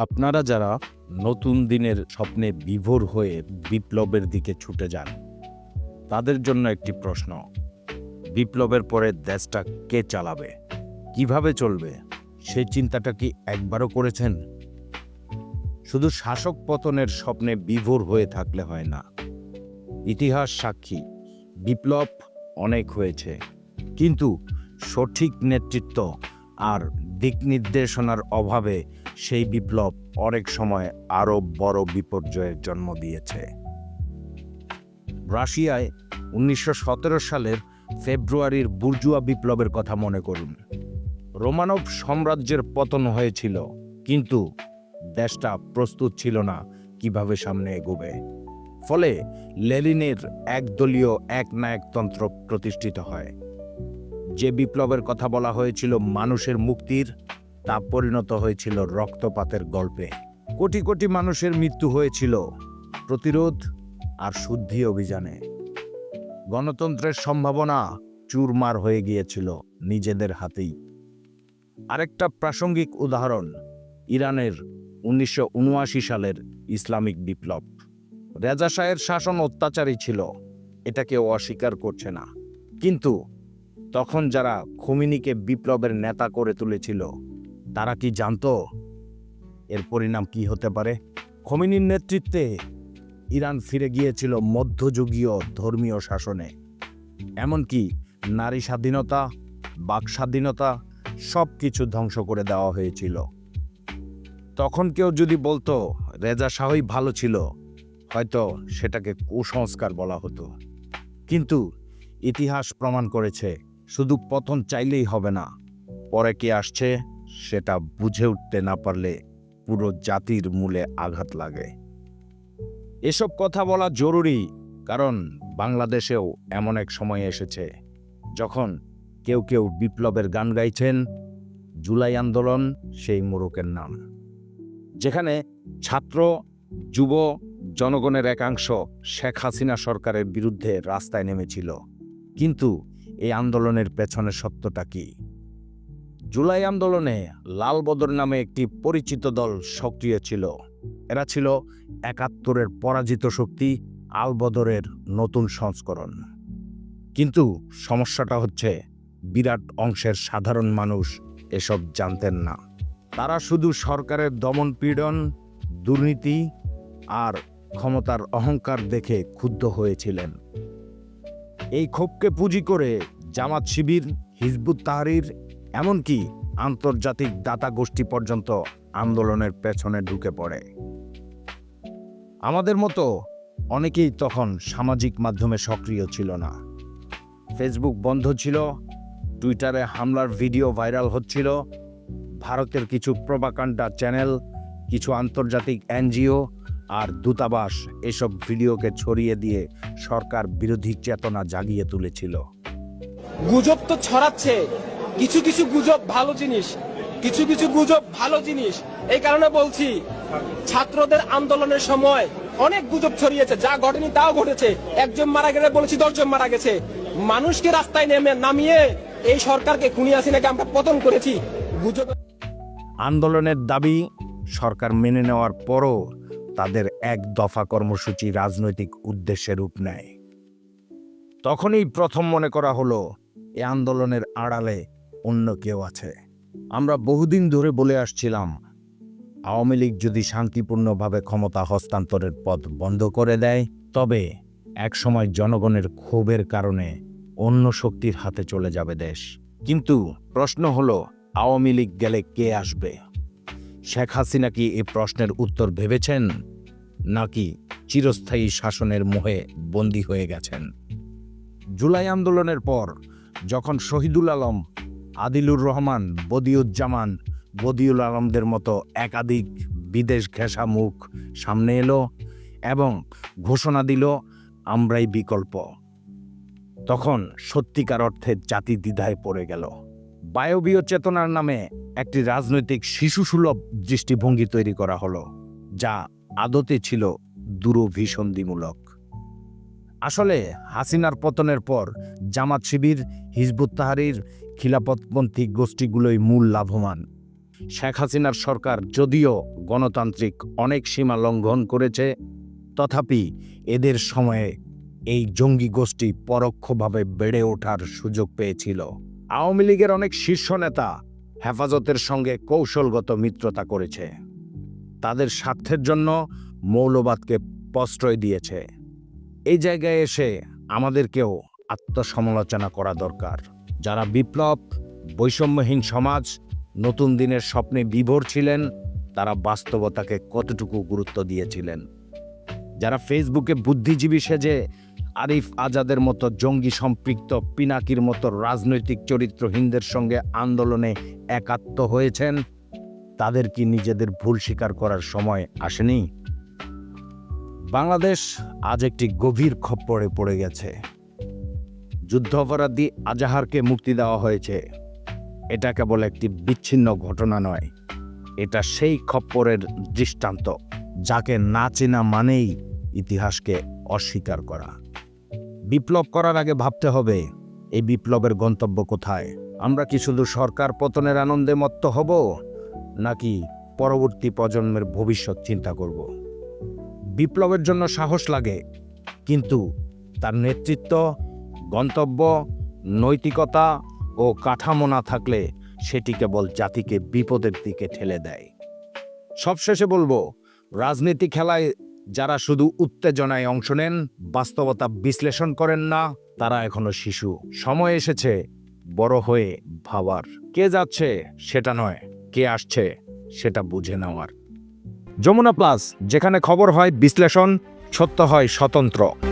আপনারা যারা নতুন দিনের স্বপ্নে বিভোর হয়ে বিপ্লবের দিকে ছুটে যান, তাদের জন্য একটি প্রশ্ন, বিপ্লবের পরে দেশটা কে চালাবে? কীভাবে চলবে? সেই চিন্তাটা কি একবারও করেছেন? শুধু শাসক পতনের স্বপ্নে বিভোর হয়ে থাকলে হয় না। ইতিহাস সাক্ষী, বিপ্লব অনেক হয়েছে, কিন্তু সঠিক নেতৃত্ব আর দিক নির্দেশনার অভাবে সেই বিপ্লব অনেক সময় আরও বড় বিপর্যয়ের জন্ম দিয়েছে। রাশিয়ায় উনিশশো সতেরো সালের ফেব্রুয়ারির বুর্জুয়া বিপ্লবের কথা মনে করুন। রোমানব সাম্রাজ্যের পতন হয়েছিল, কিন্তু দেশটা প্রস্তুত ছিল না কীভাবে সামনে এগোবে। ফলে লেলিনের একদলীয় একনায়কতন্ত্র প্রতিষ্ঠিত হয়। যে বিপ্লবের কথা বলা হয়েছিল মানুষের মুক্তির, তা পরিণত হয়েছিল রক্তপাতের গল্পে। কোটি কোটি মানুষের মৃত্যু হয়েছিল প্রতিরোধ আর শুদ্ধি অভিযানে। গণতন্ত্রের সম্ভাবনা চুরমার হয়ে গিয়েছিল নিজেদের হাতেই। আরেকটা প্রাসঙ্গিক উদাহরণ ইরানের উনিশশো উনআশি সালের ইসলামিক বিপ্লব। রেজা শাহের শাসন অত্যাচারী ছিল এটা কেউ অস্বীকার করছে না। কিন্তু তখন যারা খুমিনিকে বিপ্লবের নেতা করে তুলেছিল, তারা কি জানতো এর পরিণাম কি হতে পারে? খমিনীর নেতৃত্বে ইরান ফিরে গিয়েছিল মধ্যযুগীয় ধর্মীয় শাসনে। এমনকি নারী স্বাধীনতা, বাক স্বাধীনতা সব কিছু ধ্বংস করে দেওয়া হয়েছিল। তখন কেউ যদি বলতো, রেজা শাহই ভালো ছিল হয়তো সেটাকে কুসংস্কার বলা হতো। কিন্তু ইতিহাস প্রমাণ করেছে শুধু পতন চাইলেই হবে না। পরে কি আসছে, সেটা বুঝে উঠতে না পারলে পুরো জাতির মূলে আঘাত লাগে। এসব কথা বলা জরুরি, কারণ বাংলাদেশেও এমন এক সময় এসেছে, যখন কেউ কেউ বিপ্লবের গান গাইছেন, জুলাই আন্দোলন সেই মোড়কের নাম, যেখানে ছাত্র, যুব, জনগণের একাংশ শেখ হাসিনা সরকারের বিরুদ্ধে রাস্তায় নেমেছিল। কিন্তু এই আন্দোলনের পেছনে সত্যটা কি? জুলাই আন্দোলনে লাল বদর নামে একটি পরিচিত দল সক্রিয় ছিল। এরা ছিল একাত্তরের পরাজিত শক্তি, আল বদরের নতুন সংস্করণ। কিন্তু সমস্যাটা হচ্ছে বিরাট অংশের সাধারণ মানুষ এসব জানতেন না। তারা শুধু সরকারের দমন পীড়ন, দুর্নীতি আর ক্ষমতার অহংকার দেখে ক্ষুব্ধ হয়েছিলেন। এই ক্ষোভকে পুঁজি করে জামাত শিবির, হিজবুত তাহরির, এমনকি আন্তর্জাতিক দাতা গোষ্ঠী পর্যন্ত আন্দোলনের পেছনে ঢুকে পড়ে। আমাদের মতো অনেকেই তখন সামাজিক মাধ্যমে সক্রিয় ছিল না। ফেসবুক বন্ধ ছিল, টুইটারে হামলার ভিডিও ভাইরাল হচ্ছিল, ভারতের কিছু প্রবাকাণ্ডা চ্যানেল, কিছু আন্তর্জাতিক এনজিও আর দূতাবাস এসব ভিডিওকে ছড়িয়ে দিয়ে সরকার বিরোধী চেতনা জাগিয়ে তুলেছিল। গুজব তো ছড়াচ্ছে। কিছু কিছু গুজব ভালো জিনিস কিছু কিছু গুজব ভালো জিনিস। এই কারণে বলছি ছাত্রদের আন্দোলনের সময় অনেক গুজব ছড়িয়েছে যা ঘটেনি তাও ঘটেছে। একজন মারা গেলে বলেছি দশজন মারা গেছে। মানুষকে রাস্তায় নেমে নামিয়ে এই সরকারকে খুনি হাসিনাকে আমরা পতন করেছি। গুজব আন্দোলনের দাবি সরকার মেনে নেওয়ার পরও তাদের এক দফা কর্মসূচি রাজনৈতিক উদ্দেশ্যে রূপ নেয়। তখনই প্রথম মনে করা হলো, এ আন্দোলনের আড়ালে অন্য কেউ আছে। আমরা বহুদিন ধরে বলে আসছিলাম, আওয়ামী লীগ যদি শান্তিপূর্ণভাবে ক্ষমতা হস্তান্তরের পথ বন্ধ করে দেয়, তবে একসময় জনগণের ক্ষোভের কারণে অন্য শক্তির হাতে চলে যাবে দেশ। কিন্তু প্রশ্ন হলো, আওয়ামী লীগ গেলে কে আসবে? শেখ হাসিনা কি এ প্রশ্নের উত্তর ভেবেছেন? নাকি চিরস্থায়ী শাসনের মোহে বন্দী হয়ে গেছেন? জুলাই আন্দোলনের পর যখন শহীদুল আলম, আদিলুর রহমান, বদিউজ্জামান, বদিউল আলমদের মতো একাধিক বিদেশ ঘেঁষা মুখ সামনে এলো এবং ঘোষণা দিল, আমরাই বিকল্প। তখন সত্যিকার অর্থে জাতি দ্বিধায় পড়ে গেল। বায়বীয় চেতনার নামে একটি রাজনৈতিক শিশুসুলভ দৃষ্টিভঙ্গি তৈরি করা হলো, যা আদতে ছিল দূরভিসন্ধিমূলক। আসলে হাসিনার পতনের পর জামাত শিবির, হিজবুত তাহারির খিলাপতপন্থী গোষ্ঠীগুলোই মূল লাভবান। শেখ হাসিনার সরকার যদিও গণতান্ত্রিক অনেক সীমা লঙ্ঘন করেছে, তথাপি এদের সময়ে এই জঙ্গি গোষ্ঠী পরোক্ষভাবে বেড়ে ওঠার সুযোগ পেয়েছিল। আওয়ামী লীগের অনেক শীর্ষ নেতা হেফাজতের সঙ্গে কৌশলগত মিত্রতা করেছে। তাদের স্বার্থের জন্য মৌলবাদকে প্রশ্রয় দিয়েছে। এই জায়গায় এসে আমাদেরকেও আত্মসমালোচনা করা দরকার। যারা বিপ্লব, বৈষম্যহীন সমাজ, নতুন দিনের স্বপ্নে বিভোর ছিলেন, তারা বাস্তবতাকে কতটুকু গুরুত্ব দিয়েছিলেন? যারা ফেসবুকে বুদ্ধিজীবী সেজে আরিফ আজাদের মতো জঙ্গি সম্পৃক্ত পিনাকির মতো রাজনৈতিক চরিত্রহীনদের সঙ্গে আন্দোলনে একাত্ম হয়েছেন, তাদের কি নিজেদের ভুল স্বীকার করার সময় আসেনি? বাংলাদেশ আজ একটি গভীর খপ্পরে পড়ে গেছে। যুদ্ধাপরাধী আজাহারকে মুক্তি দেওয়া হয়েছে। এটা কেবল একটি বিচ্ছিন্ন ঘটনা নয়, এটা সেই খপ্পরের দৃষ্টান্ত, যাকে না চেনা মানেই ইতিহাসকে অস্বীকার করা। বিপ্লব করার আগে ভাবতে হবে, এই বিপ্লবের গন্তব্য কোথায়? আমরা কি শুধু সরকার পতনের আনন্দে মত্ত হব, নাকি পরবর্তী প্রজন্মের ভবিষ্যৎ চিন্তা করব? বিপ্লবের জন্য সাহস লাগে, কিন্তু তার নেতৃত্ব, গন্তব্য, নৈতিকতা ও কাঠামো না থাকলে সেটি কেবল জাতিকে বিপদের দিকে ঠেলে দেয়। সবশেষে বলব, রাজনীতি খেলায় যারা শুধু উত্তেজনায় অংশ নেন, বাস্তবতা বিশ্লেষণ করেন না, তারা এখনও শিশু। সময় এসেছে বড় হয়ে ভাবার। কে যাচ্ছে সেটা নয়, কে আসছে সেটা বুঝে নেওয়ার। যমুনা প্লাস, যেখানে খবর হয় বিশ্লেষণ, সত্য হয় স্বতন্ত্র।